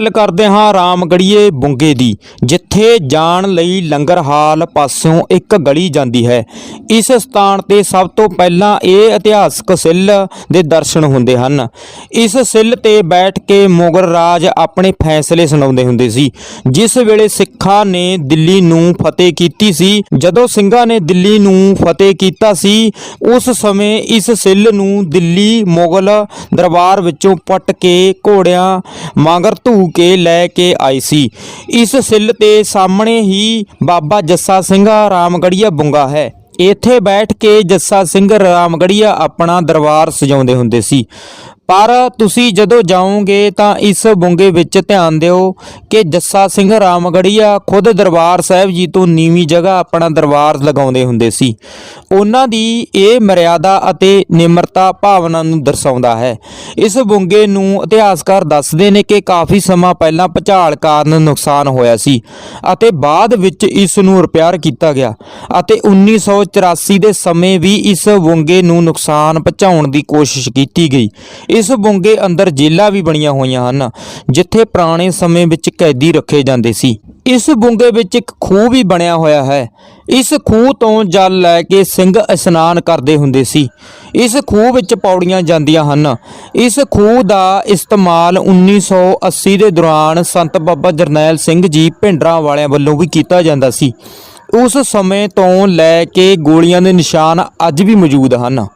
ਗੱਲ ਕਰਦੇ ਹਾਂ ਰਾਮਗੜੀਏ ਬੁੰਗੇ ਦੀ। ਜਿੱਥੇ ਜਾਣ ਲਈ ਲੰਗਰ ਹਾਲ ਪਾਸਿਓਂ ਇੱਕ ਗਲੀ ਜਾਂਦੀ ਹੈ। ਇਸ ਸਥਾਨ ਤੇ ਸਭ ਤੋਂ ਪਹਿਲਾਂ ਇਹ ਇਤਿਹਾਸਕ ਸਿੱਲ ਦੇ ਦਰਸ਼ਨ ਹੁੰਦੇ ਹਨ। ਇਸ ਸਿੱਲ ਤੇ ਬੈਠ ਕੇ ਮੁਗਲ ਰਾਜ ਆਪਣੇ ਫੈਸਲੇ ਸੁਣਾਉਂਦੇ ਹੁੰਦੇ ਸੀ। ਜਿਸ ਵੇਲੇ ਸਿੱਖਾਂ ਨੇ ਦਿੱਲੀ ਨੂੰ ਫਤਿਹ ਕੀਤੀ ਸੀ, ਜਦੋਂ ਸਿੰਘਾਂ ਨੇ ਦਿੱਲੀ ਨੂੰ ਫਤਿਹ ਕੀਤਾ ਸੀ, ਉਸ ਸਮੇਂ ਇਸ ਸਿੱਲ ਨੂੰ ਦਿੱਲੀ ਮੁਗਲ ਦਰਬਾਰ ਵਿੱਚੋਂ ਪੱਟ ਕੇ ਘੋੜਿਆਂ ਮਾਂਗਰ ਧੂ ਕੇ ਲੈ ਕੇ ਆਈ ਸੀ। ਇਸ ਸਿੱਲ ਤੇ ਸਾਹਮਣੇ ਹੀ ਬਾਬਾ ਜੱਸਾ ਸਿੰਘ ਰਾਮਗੜੀਆ ਬੁੰਗਾ ਹੈ। ਇੱਥੇ ਬੈਠ ਕੇ ਜੱਸਾ ਸਿੰਘ ਰਾਮਗੜੀਆ ਆਪਣਾ ਦਰਬਾਰ ਸਜਾਉਂਦੇ ਹੁੰਦੇ ਸੀ। ਪਰ ਤੁਸੀਂ ਜਦੋਂ ਜਾਓਗੇ ਤਾਂ ਇਸ ਬੁੰਗੇ ਵਿੱਚ ਧਿਆਨ ਦਿਓ ਕਿ ਜੱਸਾ ਸਿੰਘ ਰਾਮਗੜੀਆ ਖੁਦ ਦਰਬਾਰ ਸਾਹਿਬ ਜੀ ਤੋਂ ਨੀਵੀਂ ਜਗ੍ਹਾ ਆਪਣਾ ਦਰਬਾਰ ਲਗਾਉਂਦੇ ਹੁੰਦੇ ਸੀ। ਉਹਨਾਂ ਦੀ ਇਹ ਮਰਿਆਦਾ ਅਤੇ ਨਿਮਰਤਾ ਭਾਵਨਾ ਨੂੰ ਦਰਸਾਉਂਦਾ ਹੈ। ਇਸ ਬੁੰਗੇ ਨੂੰ ਇਤਿਹਾਸਕਾਰ ਦੱਸਦੇ ਨੇ ਕਿ ਕਾਫੀ ਸਮਾਂ ਪਹਿਲਾਂ ਭੁਚਾਲ ਕਾਰਨ ਨੁਕਸਾਨ ਹੋਇਆ ਸੀ ਅਤੇ ਬਾਅਦ ਵਿੱਚ ਇਸ ਨੂੰ ਰਿਪੇਅਰ ਕੀਤਾ ਗਿਆ ਅਤੇ 1984 ਦੇ ਸਮੇਂ ਵੀ ਇਸ ਬੁੰਗੇ ਨੂੰ ਨੁਕਸਾਨ ਪਹੁੰਚਾਉਣ ਦੀ ਕੋਸ਼ਿਸ਼ ਕੀਤੀ ਗਈ। ਇਸ ਬੁੰਗੇ ਅੰਦਰ ਜੇਲਾਂ ਵੀ ਬਣੀਆਂ ਹੋਈਆਂ ਹਨ, ਜਿੱਥੇ ਪੁਰਾਣੇ ਸਮੇਂ ਵਿੱਚ ਕੈਦੀ ਰੱਖੇ ਜਾਂਦੇ ਸੀ। ਇਸ ਬੁੰਗੇ ਵਿੱਚ ਇੱਕ ਖੂਹ ਵੀ ਬਣਿਆ ਹੋਇਆ ਹੈ। ਇਸ ਖੂਹ ਤੋਂ ਜਲ ਲੈ ਕੇ ਸਿੰਘ ਇਸ਼ਨਾਨ ਕਰਦੇ ਹੁੰਦੇ ਸੀ। ਇਸ ਖੂਹ ਵਿੱਚ ਪੌੜੀਆਂ ਜਾਂਦੀਆਂ ਹਨ। ਇਸ ਖੂਹ ਦਾ ਇਸਤੇਮਾਲ 1980 ਦੇ ਦੌਰਾਨ ਸੰਤ ਬਾਬਾ ਜਰਨੈਲ ਸਿੰਘ ਜੀ ਭਿੰਡਰਾਂ ਵਾਲਿਆਂ ਵੱਲੋਂ ਵੀ ਕੀਤਾ ਜਾਂਦਾ ਸੀ। ਉਸ ਸਮੇਂ ਤੋਂ ਲੈ ਕੇ ਗੋਲੀਆਂ ਦੇ ਨਿਸ਼ਾਨ ਅੱਜ ਵੀ ਮੌਜੂਦ ਹਨ।